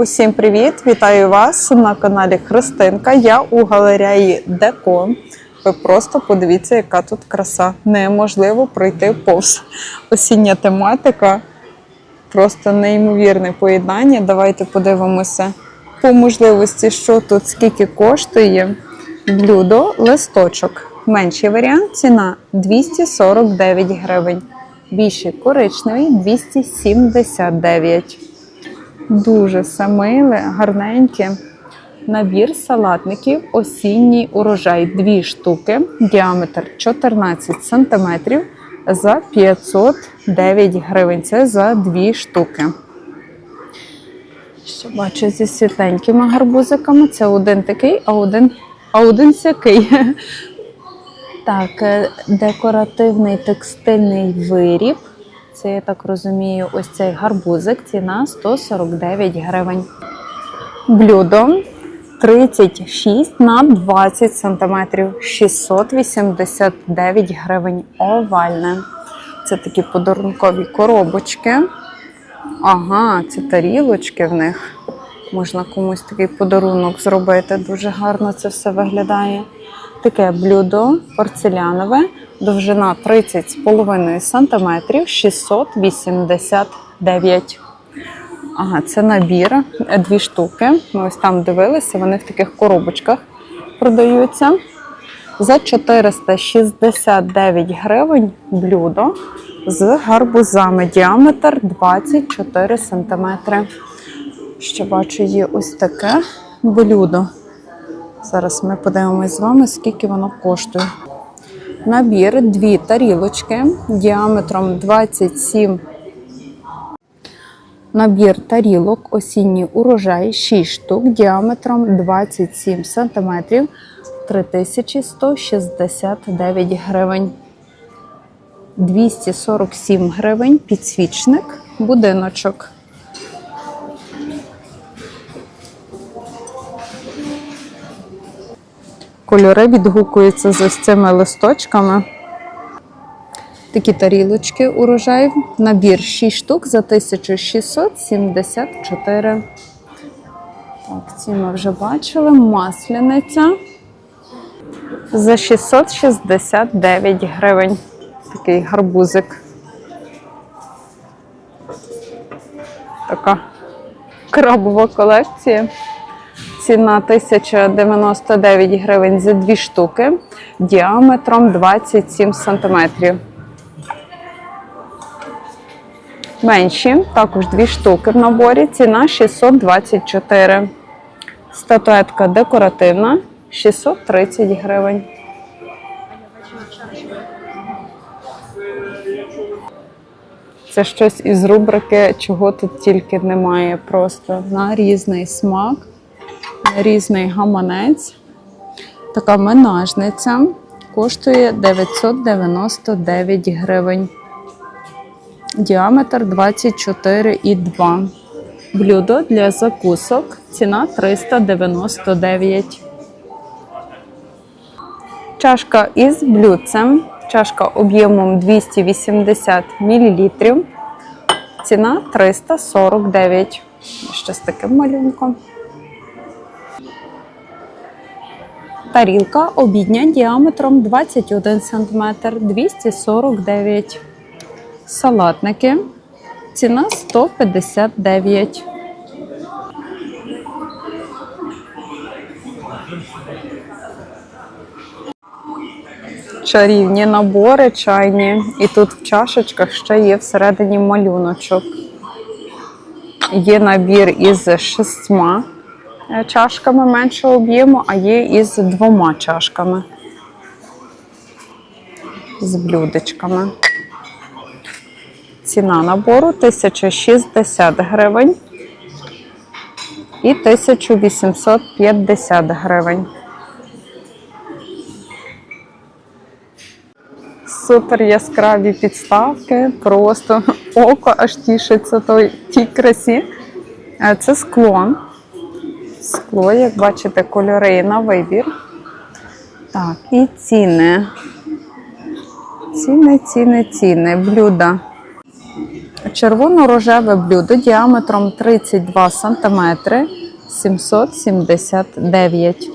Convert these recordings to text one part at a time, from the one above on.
Усім привіт! Вітаю вас на каналі Христинка. Я у галереї Деко. Ви просто подивіться, яка тут краса. Неможливо пройти повз. Осіння тематика. Просто неймовірне поєднання. Давайте подивимося по можливості, що тут скільки коштує. Блюдо, листочок. Менший варіант ціна 249 гривень. Більший коричневий 279. Дуже все миле, гарненьке. Набір салатників осінній урожай. Дві штуки, діаметр 14 см за 509 гривень. Це за дві штуки. Що бачу зі світленькими гарбузиками. Це один такий, а один, а один сякий. Так, е, декоративний текстильний виріб. Це, я так розумію, ось цей гарбузик. Ціна 149 гривень. Блюдо 36 на 20 сантиметрів, 689 гривень. Овальне. Це такі подарункові коробочки. Ага, це тарілочки в них. Можна комусь такий подарунок зробити. Дуже гарно це все виглядає. Таке блюдо порцелянове, довжина 30,5 см, 689. Ага, це набір, е, дві штуки. Ми ось там дивилися, вони в таких коробочках продаються. За 469 гривень блюдо з гарбузами. Діаметр 24 см. Ще бачу, є ось таке блюдо. Зараз ми подивимось з вами, скільки воно коштує. Набір дві тарілочки діаметром 27 Набір тарілок осінній урожай 6 штук діаметром 27 см 3169 гривень. 247 гривень підсвічник, будиночок. Кольори відгукуються з ось цими листочками. Такі тарілочки урожай. Набір 6 штук за 1674. Так, ці ми вже бачили. Масляниця за 669 гривень. Такий гарбузик. Така крабова колекція. Ціна 1099 гривень за дві штуки діаметром 27 сантиметрів. Менші, також дві штуки в наборі. Ціна 624. Статуетка декоративна 630 гривень. Це щось із рубрики, чого тут тільки немає. Просто на різний смак, різний гаманець. Така менажниця коштує 999 гривень. Діаметр 24,2. Блюдо для закусок. Ціна 399. Чашка із блюдцем. Чашка об'ємом 280 мл. Ціна 349. Ще з таким малюнком. Тарілка обідня діаметром 21 см 249 Салатники. Ціна 159. Чарівні набори чайні. І тут в чашечках ще є всередині малюночок. Є набір із шістьма е, чашками меншого об'єму, а є із двома чашками. З блюдечками. Ціна набору 1060 гривень і 1850 гривень. Супер яскраві підставки, просто око аж тішиться той, тій красі. Е, Це скло. Скло, як бачите, кольори на вибір. Так, і ціни. Ціни, ціни, ціни. Блюда Червоно-рожеве блюдо діаметром 32 см 779.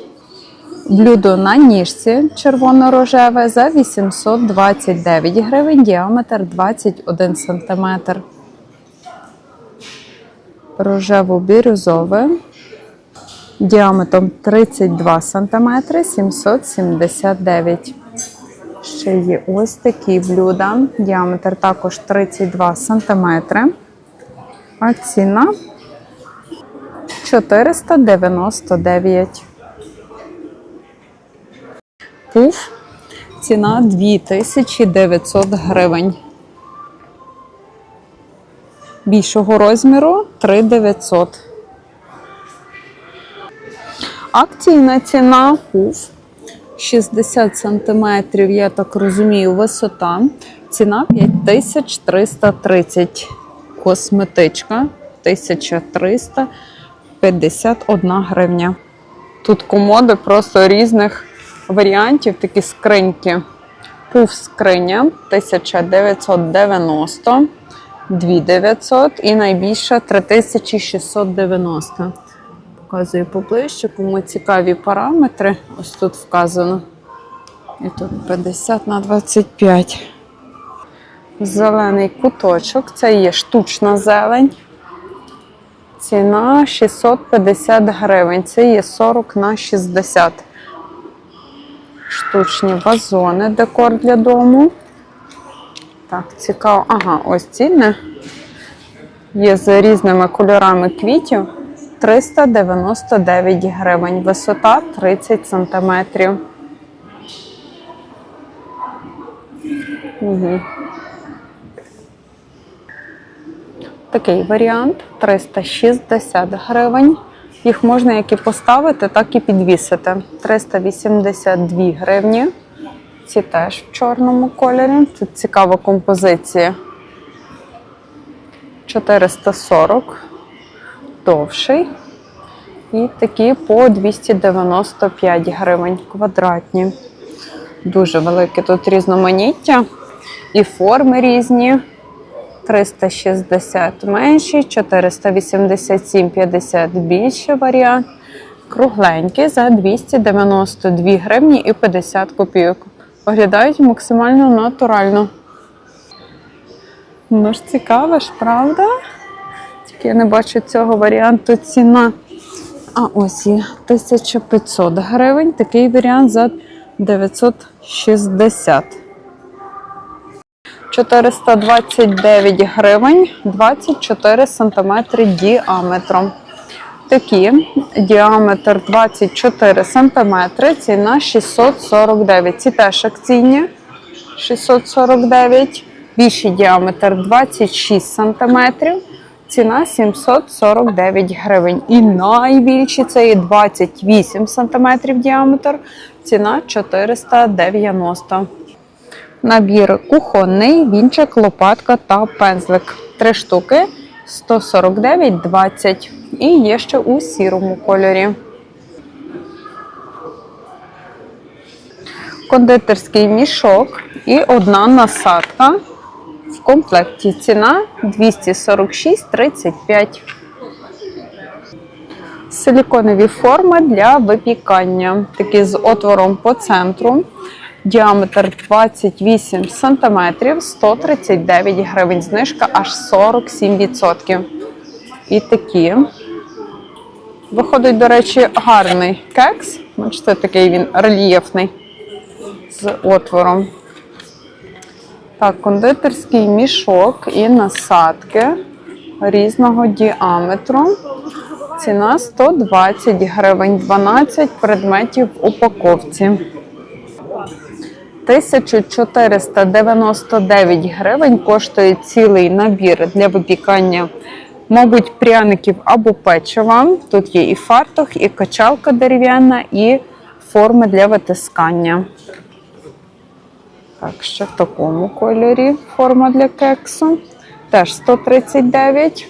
Блюдо на ніжці червоно-рожеве за 829 гривень, діаметр 21 см. Рожево-бірюзове діаметром 32 см 779. Ще є ось такі блюда. Діаметр також 32 см. А ціна 499. Пуф. Ціна 2900 гривень. Більшого розміру 3900. Акційна ціна пуф 60 см, я так розумію, висота. Ціна 5330. Косметичка 1351 гривня. Тут комоди просто різних варіантів, такі скриньки. Пуф скриня 1990, 2900 і найбільша 3690. Показую поближче, кому цікаві параметри. Ось тут вказано. І тут 50 на 25. Зелений куточок. Це є штучна зелень. Ціна 650 гривень. Це є 40 на 60. Штучні вазони, декор для дому. Так, цікаво. Ага, ось ціни. Є з різними кольорами квітів. 399 гривень. Висота 30 сантиметрів. Угу. Такий варіант 360 гривень. Їх можна як і поставити, так і підвісити. 382 гривні. Ці теж в чорному кольорі. Тут цікава композиція. 440 довший. І такі по 295 гривень квадратні. Дуже велике тут різноманіття. І форми різні. 360 менші, 487,50 більший варіант. Кругленькі за 292 гривні і 50 копійок. Виглядають максимально натурально. Ну ж цікаво ж, правда? Тільки я не бачу цього варіанту ціна. А ось є 1500 гривень. Такий варіант за 960. 429 гривень, 24 сантиметри діаметром. Такі діаметр 24 сантиметри, ціна 649. Ці теж акційні 649. Більший діаметр 26 сантиметрів, ціна 749 гривень. І найбільші це є 28 сантиметрів діаметр, ціна 490. Набір кухонний, вінчик, лопатка та пензлик. Три штуки 149,20. І є ще у сірому кольорі. Кондитерський мішок і одна насадка. Комплекті ціна 246,35. Силіконові форми для випікання. Такі з отвором по центру. Діаметр 28 см, 139 гривень. Знижка аж 47%. І такі. Виходить, до речі, гарний кекс. Бачите, такий він рельєфний з отвором. Так, кондитерський мішок і насадки різного діаметру. Ціна 120 гривень, 12 предметів в упаковці. 1499 гривень коштує цілий набір для випікання, мабуть, пряників або печива. Тут є і фартух, і качалка дерев'яна, і форми для витискання. Так, ще в такому кольорі форма для кексу. Теж 139.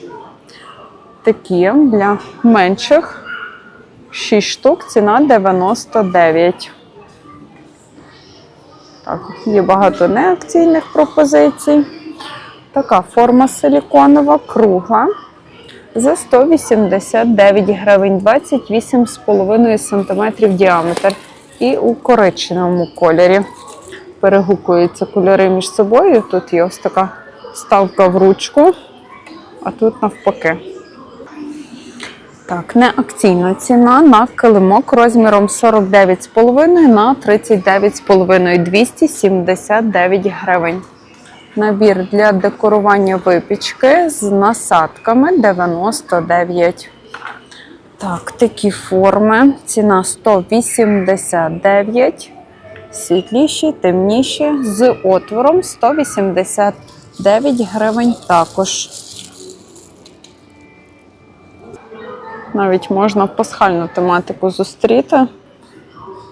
Такі для менших 6 штук, ціна 99. Так, є багато неакційних пропозицій. Така форма силіконова, кругла. За 189 гривень, 28,5 см діаметр. І у коричневому кольорі. Перегукуються кольори між собою. Тут є ось така вставка в ручку, а тут навпаки. Так, не акційна ціна на килимок розміром 49,5 на 39,5 279 гривень. Набір для декорування випічки з насадками 99. Так, такі форми. Ціна 189. Світліші, темніші, з отвором 189 гривень також. Навіть можна пасхальну тематику зустріти.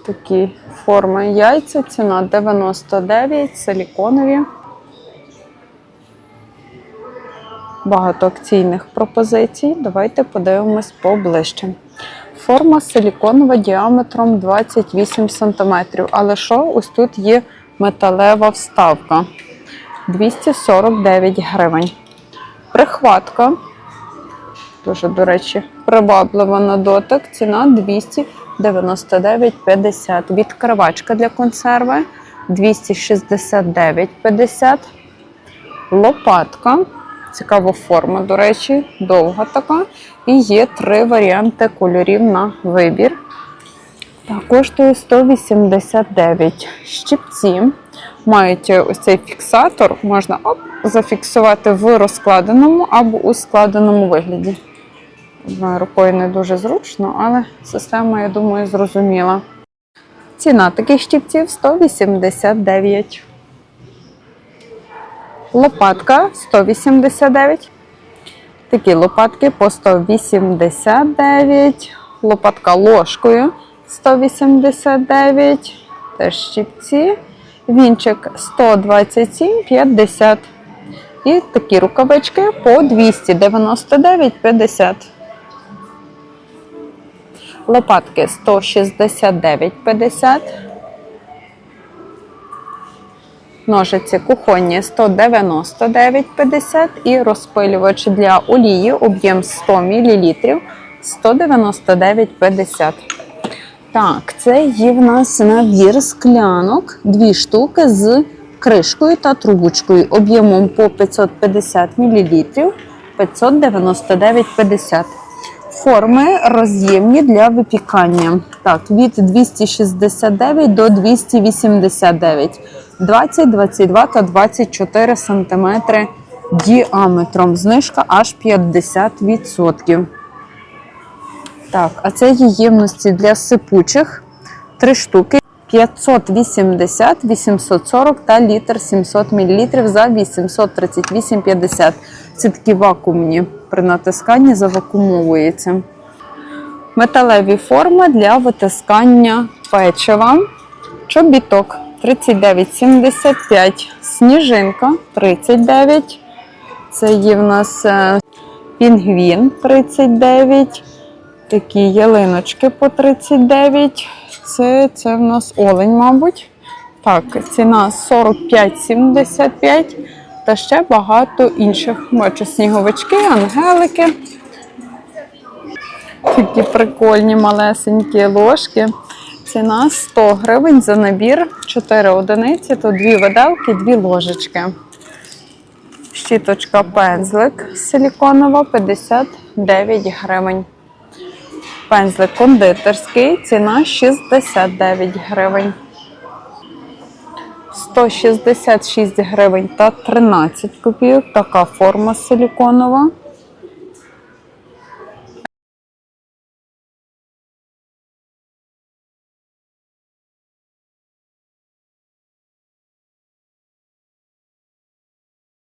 Такі форми яйця, ціна 99, силіконові. Багато акційних пропозицій. Давайте подивимось поближче. Форма силіконова діаметром 28 см. Але що? Ось тут є металева вставка 249 гривень. Прихватка. Дуже, до речі, приваблива на дотик. Ціна 299,50. Відкривачка для консерви 269,50. Лопатка. Цікава форма, до речі, довга така. І є три варіанти кольорів на вибір. Так, коштує 189 щипці. Мають ось цей фіксатор, можна оп, зафіксувати в розкладеному або у складеному вигляді. Рукою не дуже зручно, але система, я думаю, зрозуміла. Ціна таких щипців 189. Лопатка 189. Такі лопатки по 189. Лопатка ложкою 189. Теж щипці. Вінчик 127,50. І такі рукавички по 299,50. Лопатки 169,50. Ножиці кухонні 199,50 і розпилювач для олії об'єм 100 мл 199,50. Так, це є в нас набір склянок, дві штуки з кришкою та трубочкою об'ємом по 550 мл 599,50. Форми роз'ємні для випікання. Так, від 269 до 289. 20, 22 та 24 см діаметром. Знижка аж 50%. Так, а це є ємності для сипучих. Три штуки. 580, 840 та літр 700 мл за 838,50. Це такі вакуумні. При натисканні завакумовується. Металеві форми для витискання печива. Чобіток 39,75. Сніжинка 39. Це є в нас е, пінгвін 39. Такі ялиночки по 39. Це, це в нас олень, мабуть. Так, ціна 45,75. Та ще багато інших. Бачу сніговички, ангелики. Такі прикольні малесенькі ложки. Ціна 100 гривень за набір 4 одиниці, то 2 виделки, 2 ложечки. Щіточка пензлик силіконова 59 гривень. Пензлик кондитерський, ціна 69 гривень. 166 гривень та 13 копійок. Така форма силіконова.